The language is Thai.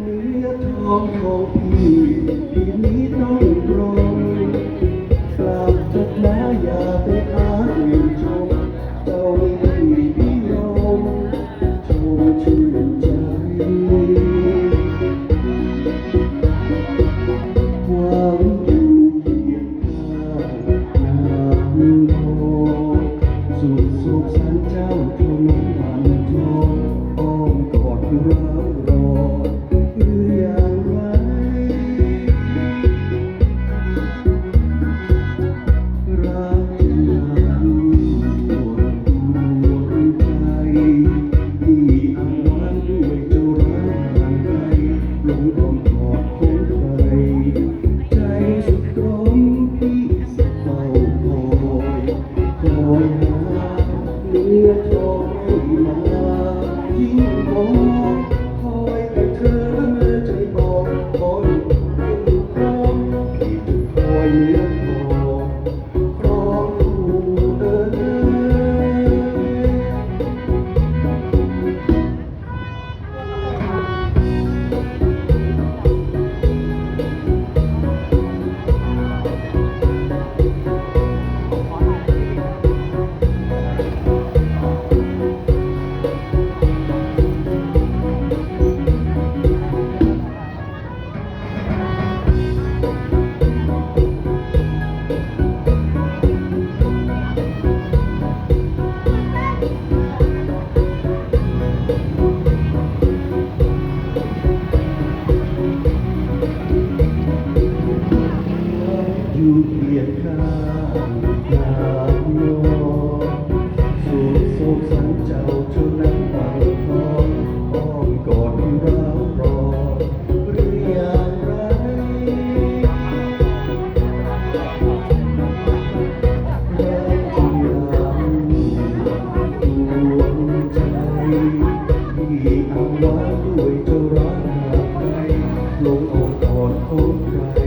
เนื้อทองของพี่ เกลียดข้างทงโสูบสูสันเจ้าชนน้นไองอ้อมกอดร้าวรอหรืออย่างไรรักที่งดวงใจที่เอาไว้ด้วยเจ้ารักหาใครลงออกกอดของใคร